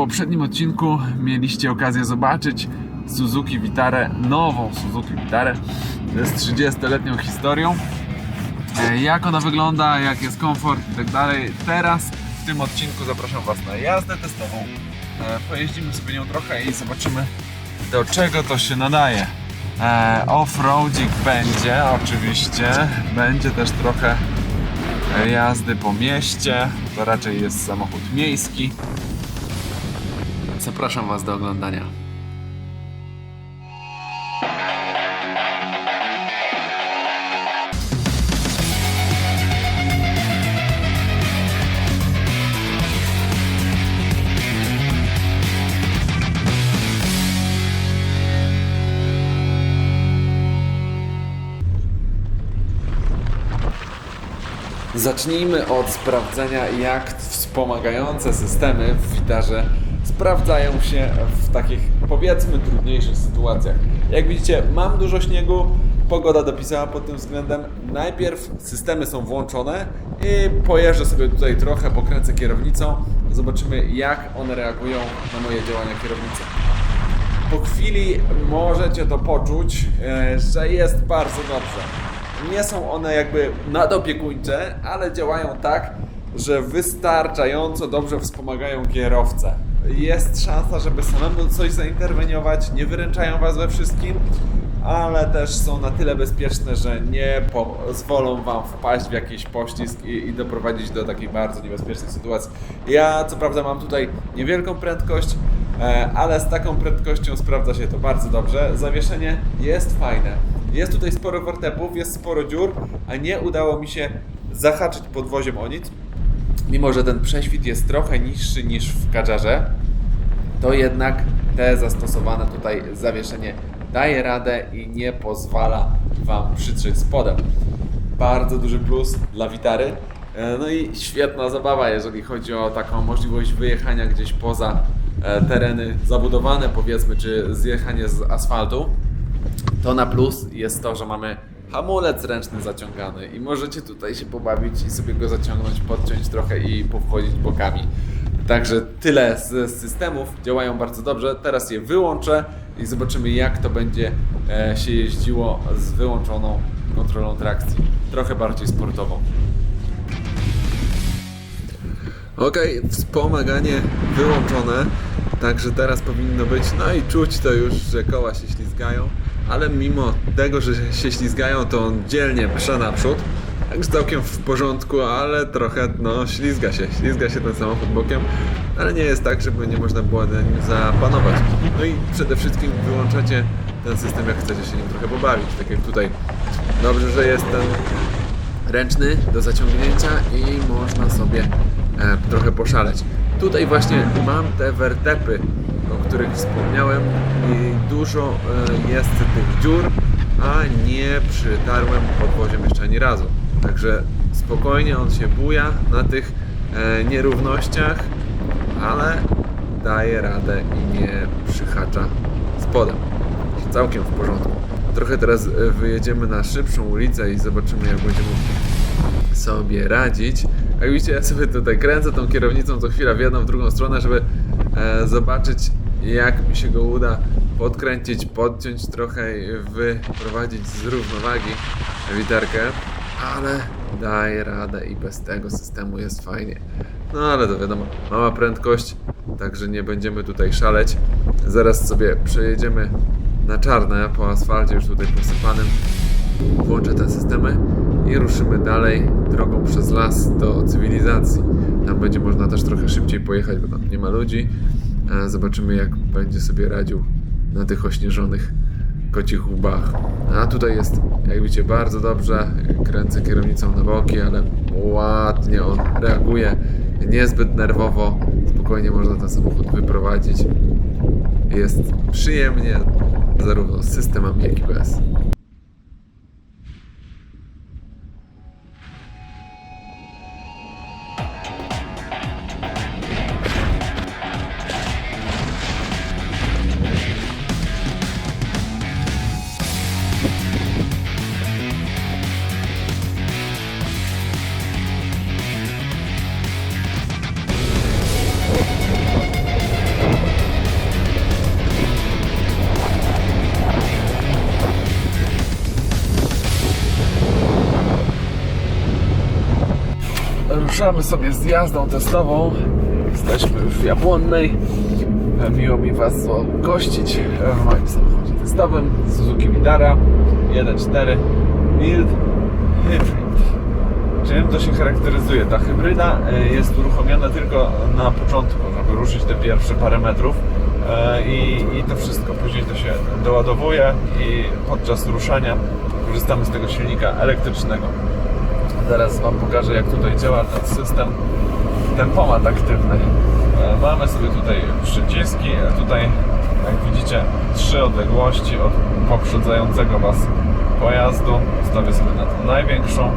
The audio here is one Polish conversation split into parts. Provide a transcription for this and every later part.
poprzednim odcinku mieliście okazję zobaczyć Suzuki Vitarę, nową Suzuki Vitarę z 30-letnią historią. E, Jak ona wygląda, jak jest komfort i tak dalej. Teraz w tym odcinku zapraszam Was na jazdę testową. E, Pojeździmy sobie nią trochę i zobaczymy do czego to się nadaje. E, Offroadzik będzie oczywiście, będzie też trochę jazdy po mieście, to raczej jest samochód miejski. Zapraszam Was do oglądania. Zacznijmy od sprawdzenia, jak wspomagające systemy w Witarze sprawdzają się w takich powiedzmy trudniejszych sytuacjach. Jak widzicie, mam dużo śniegu, pogoda dopisała pod tym względem. Najpierw systemy są włączone i pojeżdżę sobie tutaj trochę, pokręcę kierownicą, zobaczymy jak one reagują na moje działania kierownicy. Po chwili możecie to poczuć, e, że jest bardzo dobrze. Nie są one jakby nadopiekuńcze, ale działają tak, że wystarczająco dobrze wspomagają kierowcę. Jest szansa, żeby samemu coś zainterweniować, nie wyręczają Was we wszystkim, ale też są na tyle bezpieczne, że nie pozwolą Wam wpaść w jakiś poślizg i, i doprowadzić do takiej bardzo niebezpiecznej sytuacji. Ja co prawda mam tutaj niewielką prędkość, e, ale z taką prędkością sprawdza się to bardzo dobrze. Zawieszenie jest fajne. Jest tutaj sporo wartepów, jest sporo dziur, a nie udało mi się zahaczyć podwoziem o nic. Mimo, że ten prześwit jest trochę niższy niż w Kadżarze, to jednak te zastosowane tutaj zawieszenie daje radę i nie pozwala Wam przytrzeć spodem. Bardzo duży plus dla Witary. E, No i świetna zabawa, jeżeli chodzi o taką możliwość wyjechania gdzieś poza e, tereny zabudowane, powiedzmy, czy zjechanie z asfaltu. To na plus jest to, że mamy hamulec ręczny zaciągany i możecie tutaj się pobawić i sobie go zaciągnąć, podciąć trochę i powchodzić bokami. Także tyle z systemów, działają bardzo dobrze. Teraz je wyłączę i zobaczymy jak to będzie e, się jeździło z wyłączoną kontrolą trakcji. Trochę bardziej sportowo. Ok, wspomaganie wyłączone, także teraz powinno być, no i czuć to już, że koła się ślizgają, ale mimo tego, że się ślizgają, to on dzielnie prze naprzód, także całkiem w porządku, ale trochę, no, ślizga się, ślizga się ten samochód bokiem, ale nie jest tak, żeby nie można było na nim zapanować. No i przede wszystkim wyłączacie ten system, jak chcecie się nim trochę pobawić, tak jak tutaj. Dobrze, że jest ten ręczny do zaciągnięcia i można sobie e, trochę poszaleć. Tutaj właśnie mam te wertepy, o których wspomniałem i dużo e, jest tych dziur, a nie przytarłem podwoziem jeszcze ani razu. Także spokojnie on się buja na tych e, nierównościach, ale daje radę i nie przyhacza spodem. Całkiem w porządku. Trochę teraz e, wyjedziemy na szybszą ulicę i zobaczymy jak będziemy sobie radzić. Jak widzicie, ja sobie tutaj kręcę tą kierownicą co chwila w jedną, w drugą stronę, żeby zobaczyć jak mi się go uda podkręcić, podciąć trochę i wyprowadzić z równowagi witerkę, ale daje radę i bez tego systemu jest fajnie. No ale to wiadomo, mała prędkość, także nie będziemy tutaj szaleć. Zaraz sobie przejedziemy na czarne po asfalcie już tutaj posypanym. Włączę te systemy i ruszymy dalej drogą przez las do cywilizacji. Tam będzie można też trochę szybciej pojechać, bo tam nie ma ludzi. Zobaczymy jak będzie sobie radził na tych ośnieżonych kocich łbach. A tutaj jest, jak widzicie, bardzo dobrze. Kręcę kierownicą na boki, ale ładnie on reaguje. Niezbyt nerwowo. Spokojnie można ten samochód wyprowadzić. Jest przyjemnie, zarówno z systemem, jak i bez. Ruszamy sobie z jazdą testową. Jesteśmy w Jabłonnej. Miło mi Was gościć w moim samochodzie testowym Suzuki Vitara 1.4 Mild Hybrid. Czym to się charakteryzuje? Ta hybryda e, jest uruchomiona tylko na początku, żeby ruszyć te pierwsze parę metrów e, i, i to wszystko. Później to się doładowuje i podczas ruszania korzystamy z tego silnika elektrycznego. Zaraz Wam pokażę jak tutaj działa ten system tempomat aktywny. E, Mamy sobie tutaj przyciski, a tutaj jak widzicie trzy odległości od poprzedzającego Was pojazdu. Stawię sobie na tą największą.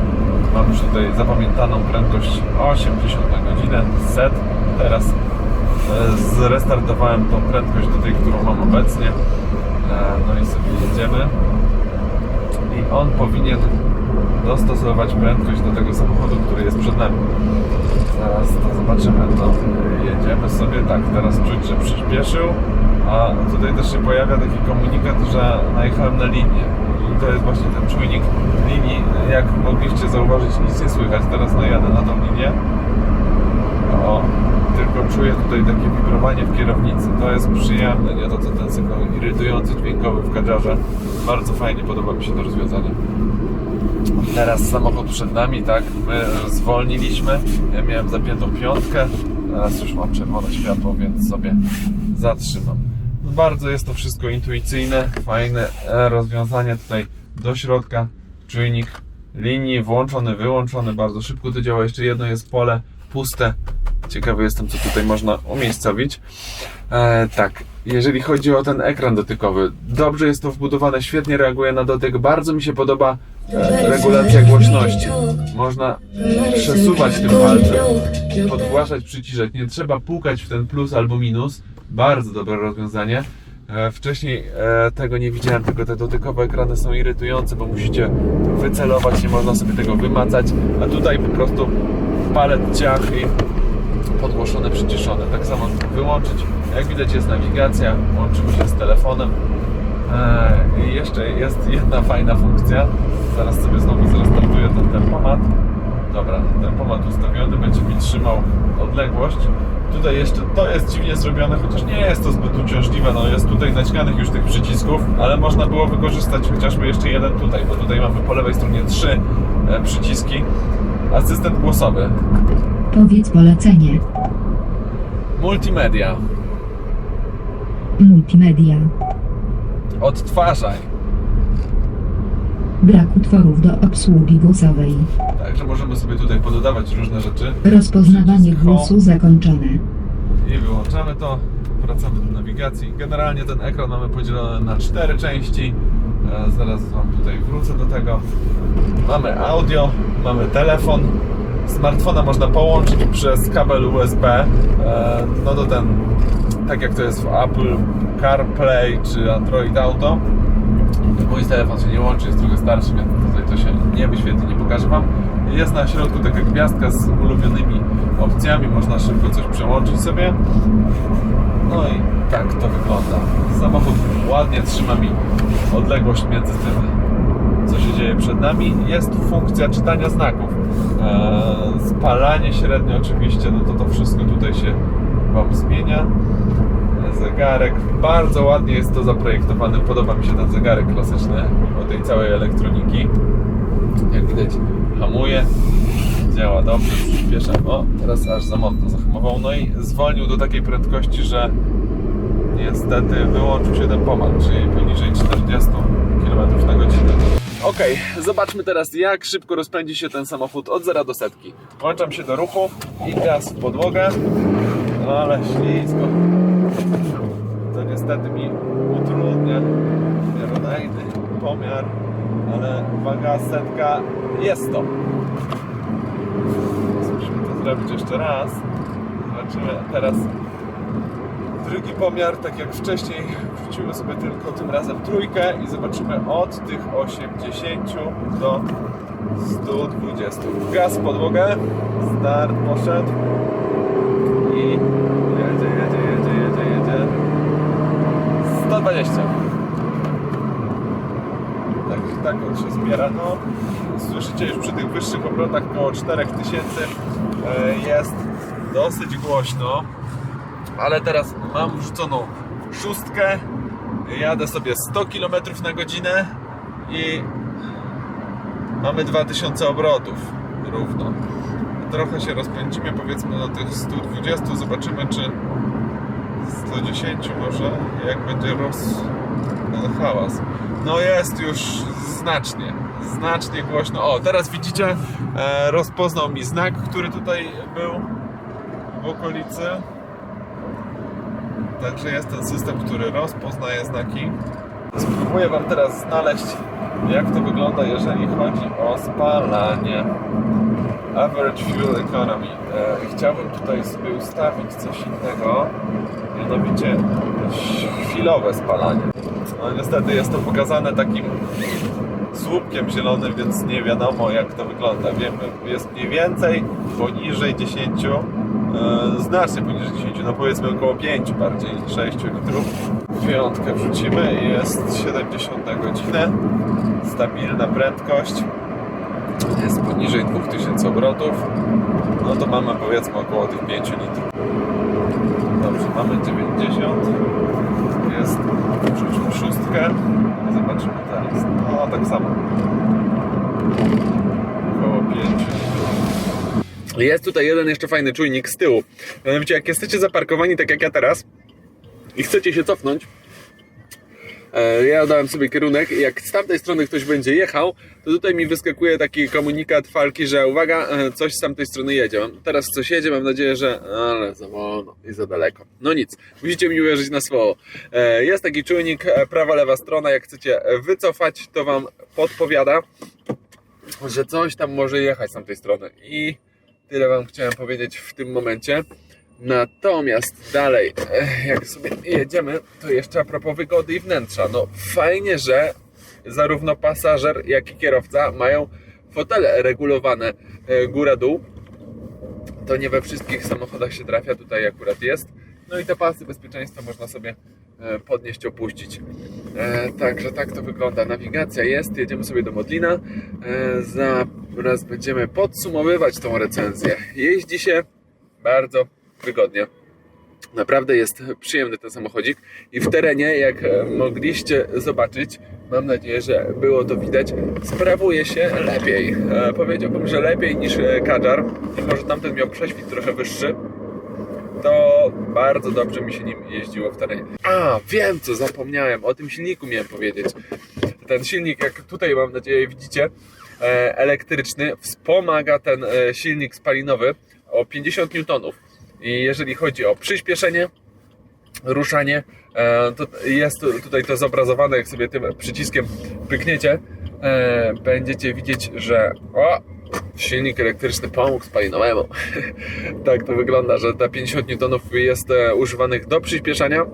Mam już tutaj zapamiętaną prędkość 80 na godzinę, set. Teraz e, zrestartowałem tą prędkość do tej, którą mam obecnie. E, No i sobie jedziemy. I on powinien dostosować prędkość do tego samochodu, który jest przed nami. Zaraz to zobaczymy. No, jedziemy sobie tak, teraz czuć, że przyspieszył, a tutaj też się pojawia taki komunikat, że najechałem na linię. I to jest właśnie ten czujnik linii. Jak mogliście zauważyć, nic nie słychać. Teraz najadę na tą linię. O, tylko czuję tutaj takie wibrowanie w kierownicy. To jest przyjemne, nie to co ten sygnał irytujący dźwiękowy w kadziarze. Bardzo fajnie podoba mi się to rozwiązanie. Teraz samochód przed nami, tak? My zwolniliśmy. Ja miałem zapiętą piątkę. Teraz już mam czerwone światło, więc sobie zatrzymam. No bardzo jest to wszystko intuicyjne, fajne rozwiązanie tutaj do środka. Czujnik linii włączony, wyłączony. Bardzo szybko to działa. Jeszcze jedno jest pole puste. Ciekawy jestem, co tutaj można umiejscowić. E, tak, jeżeli chodzi o ten ekran dotykowy, dobrze jest to wbudowane, świetnie reaguje na dotyk. Bardzo mi się podoba regulacja głośności. Można przesuwać tym palcem, podgłaszać, przyciszać. Nie trzeba pukać w ten plus albo minus. Bardzo dobre rozwiązanie. E, Wcześniej e, tego nie widziałem, tylko te dotykowe ekrany są irytujące, bo musicie wycelować, nie można sobie tego wymacać, a tutaj po prostu palet ciach i podgłoszone, przyciszone. Tak samo wyłączyć. Jak widać jest nawigacja, łączymy się z telefonem. Eee, I jeszcze jest jedna fajna funkcja. Zaraz sobie znowu zrestartuję ten tempomat. Dobra, tempomat ustawiony, będzie mi trzymał odległość. Tutaj jeszcze to jest dziwnie zrobione, chociaż nie jest to zbyt uciążliwe. No jest tutaj naćganych już tych przycisków, ale można było wykorzystać chociażby jeszcze jeden tutaj, bo tutaj mamy po lewej stronie trzy e, przyciski. Asystent głosowy, Powiedz polecenie. multimedia, Multimedia. Odtwarzaj. Brak utworów do obsługi głosowej. Także możemy sobie tutaj pododawać różne rzeczy. Rozpoznawanie Przycisk głosu zakończone. I wyłączamy to. Wracamy do nawigacji. Generalnie ten ekran mamy podzielony na cztery części. E, Zaraz Wam tutaj wrócę do tego. Mamy audio, mamy telefon. Smartfona można połączyć przez kabel USB. E, No to ten, tak jak to jest w Apple CarPlay czy Android Auto. Mój telefon się nie łączy, jest trochę starszy, więc tutaj to się nie wyświetli, nie pokażę Wam. Jest na środku taka gwiazdka z ulubionymi opcjami, można szybko coś przełączyć sobie. No i tak to wygląda. Samochód ładnie trzyma mi odległość między tym, co się dzieje przed nami. Jest funkcja czytania znaków. Eee, spalanie średnio oczywiście, no to to wszystko tutaj się Wam zmienia zegarek. Bardzo ładnie jest to zaprojektowane. Podoba mi się ten zegarek klasyczny, mimo tej całej elektroniki. Jak widać, hamuje, działa dobrze, przyspiesza. O, teraz aż za mocno zahamował. No i zwolnił do takiej prędkości, że niestety wyłączył się tempomat, czyli poniżej 40 km na godzinę. Ok, zobaczmy teraz jak szybko rozpędzi się ten samochód od zera do setki. Włączam się do ruchu i gaz w podłogę. No ale ślisko. Niestety mi utrudnia miarodajny pomiar, ale uwaga, setka jest to. Musimy to zrobić jeszcze raz. Zobaczymy teraz drugi pomiar, tak jak wcześniej wrzucimy sobie tylko tym razem trójkę i zobaczymy od tych 80 do 120. Gaz podłogę, start poszedł i jedzie, jedzie, jedzie, jedzie, jedzie. 120. Tak się zbiera. No, słyszycie już przy tych wyższych obrotach około 4000. e, jest dosyć głośno, ale teraz mam wrzuconą szóstkę, jadę sobie 100 km na godzinę i mamy 2000 obrotów równo. Trochę się rozpędzimy, powiedzmy do tych 120, zobaczymy czy 110 może, jak będzie roz... hałas. No jest już znacznie, znacznie głośno. O, teraz widzicie, e, rozpoznał mi znak, który tutaj był w okolicy. Także jest ten system, który rozpoznaje znaki. Spróbuję Wam teraz znaleźć, jak to wygląda, jeżeli chodzi o spalanie. Average Fuel Economy. E, chciałbym tutaj sobie ustawić coś innego, mianowicie chwilowe spalanie. No niestety jest to pokazane takim słupkiem zielonym, więc nie wiadomo jak to wygląda. Wiemy, jest mniej więcej poniżej 10, e, znacznie poniżej 10, no powiedzmy około 5 bardziej, 6 litrów. Piątkę wrzucimy i jest 70 na godzinę, stabilna prędkość, jest poniżej 2000 obrotów, no to mamy powiedzmy około tych 5 litrów. Dobrze, mamy 90, jest, wrzućmy szóstkę, zobaczymy teraz, no tak samo, około 5 litrów. Jest tutaj jeden jeszcze fajny czujnik z tyłu, mianowicie jak jesteście zaparkowani tak jak ja teraz i chcecie się cofnąć, Ja dałem sobie kierunek i jak z tamtej strony ktoś będzie jechał, to tutaj mi wyskakuje taki komunikat falki, że uwaga, e, coś z tamtej strony jedzie. Mam- Teraz coś jedzie, mam nadzieję, że ale za wolno i za daleko. No nic, musicie mi uwierzyć na słowo. E, Jest taki czujnik e, prawa, lewa strona, jak chcecie e, wycofać, to wam podpowiada, że coś tam może jechać z tamtej strony i tyle wam chciałem powiedzieć w tym momencie. Natomiast dalej, eh, jak sobie jedziemy, to jeszcze a propos wygody i wnętrza. No fajnie, że zarówno pasażer, jak i kierowca mają fotele regulowane e, góra-dół. To nie we wszystkich samochodach się trafia, tutaj akurat jest. No i te pasy bezpieczeństwa można sobie e, podnieść, opuścić. Także tak to wygląda. Nawigacja jest, jedziemy sobie do Modlina. Zaraz będziemy podsumowywać tą recenzję. Jeździ się bardzo wygodnie. Naprawdę jest przyjemny ten samochodzik i w terenie, jak e, mogliście zobaczyć, mam nadzieję, że było to widać, sprawuje się lepiej. E, powiedziałbym, że lepiej niż e, Kadżar, mimo że tamten miał prześwit trochę wyższy, to bardzo dobrze mi się nim jeździło w terenie. A, wiem co zapomniałem, o tym silniku miałem powiedzieć. Ten silnik, jak tutaj mam nadzieję widzicie, elektryczny, wspomaga ten silnik spalinowy o 50 Newtonów. I jeżeli chodzi o przyspieszenie, ruszanie, e, to jest tu- tutaj to zobrazowane, jak sobie tym przyciskiem pykniecie, e, będziecie widzieć, że o, silnik elektryczny pomógł spalinowemu. tak to wygląda, że te 50 Newtonów jest e, używanych do przyspieszania.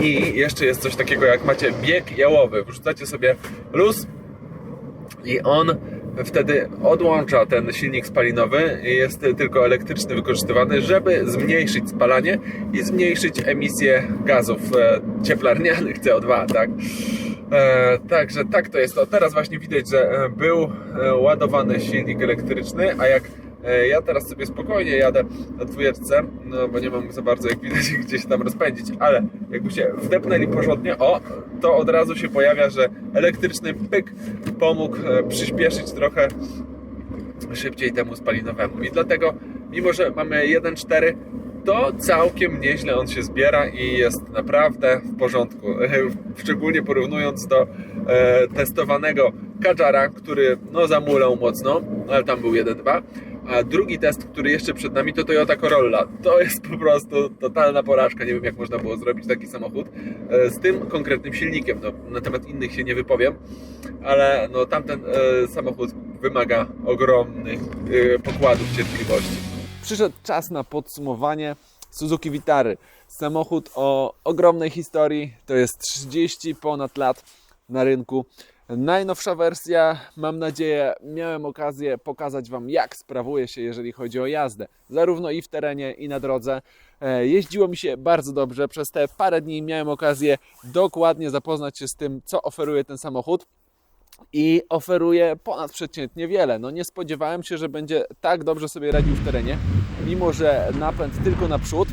I jeszcze jest coś takiego, jak macie bieg jałowy. Wrzucacie sobie luz i on wtedy odłącza ten silnik spalinowy jest tylko elektryczny wykorzystywany, żeby zmniejszyć spalanie i zmniejszyć emisję gazów e, cieplarnianych CO2, tak? E, także tak to jest. To teraz właśnie widać, że e, był ładowany silnik elektryczny, a jak ja teraz sobie spokojnie jadę na dwójeczce, no bo nie mam za bardzo jak widać gdzie się tam rozpędzić, ale jakbyście wdepnęli porządnie, o, to od razu się pojawia, że elektryczny pyk pomógł e, przyspieszyć trochę szybciej temu spalinowemu. I dlatego, mimo że mamy 1.4, to całkiem nieźle on się zbiera i jest naprawdę w porządku. Szczególnie porównując do e, testowanego Kadżara, który no zamulał mocno, ale tam był 1.2. A drugi test, który jeszcze przed nami, to Toyota Corolla. To jest po prostu totalna porażka. Nie wiem, jak można było zrobić taki samochód e, z tym konkretnym silnikiem. No, na temat innych się nie wypowiem, ale no, tamten e, samochód wymaga ogromnych e, pokładów cierpliwości. Przyszedł czas na podsumowanie Suzuki Vitary. Samochód o ogromnej historii, to jest 30 ponad lat na rynku. Najnowsza wersja, mam nadzieję, miałem okazję pokazać Wam, jak sprawuje się, jeżeli chodzi o jazdę, zarówno i w terenie, i na drodze. E, Jeździło mi się bardzo dobrze. Przez te parę dni miałem okazję dokładnie zapoznać się z tym, co oferuje ten samochód. i oferuje ponadprzeciętnie wiele. No nie spodziewałem się, że będzie tak dobrze sobie radził w terenie, mimo że napęd tylko na przód.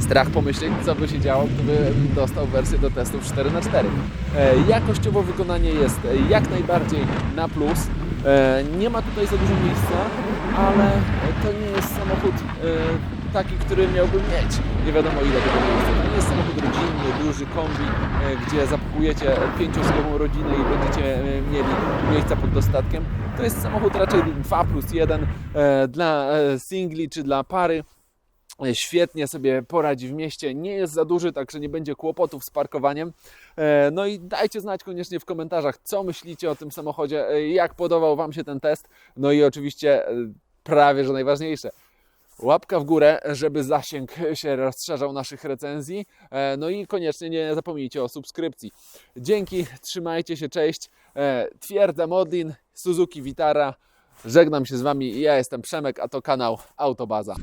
Strach pomyśleć, co by się działo, gdyby dostał wersję do testów 4x4. E, Jakościowo wykonanie jest e, jak najbardziej na plus. E, Nie ma tutaj za dużo miejsca, ale to nie jest samochód taki, który miałbym mieć. Nie wiadomo ile tego miejsca. To nie jest samochód rodzinny, duży kombi, gdzie zapakujecie pięcioosobową rodzinę i będziecie mieli miejsca pod dostatkiem. To jest samochód raczej 2 plus 1 e, dla singli czy dla pary. E, Świetnie sobie poradzi w mieście, nie jest za duży, także nie będzie kłopotów z parkowaniem. E, No i dajcie znać koniecznie w komentarzach, co myślicie o tym samochodzie, e, jak podobał Wam się ten test. No i oczywiście prawie, że najważniejsze, łapka w górę, żeby zasięg się rozszerzał naszych recenzji. No i koniecznie nie zapomnijcie o subskrypcji. Dzięki, trzymajcie się, cześć. Twierdza Modlin, Suzuki Vitara. Żegnam się z Wami, ja jestem Przemek, a to kanał Autobaza.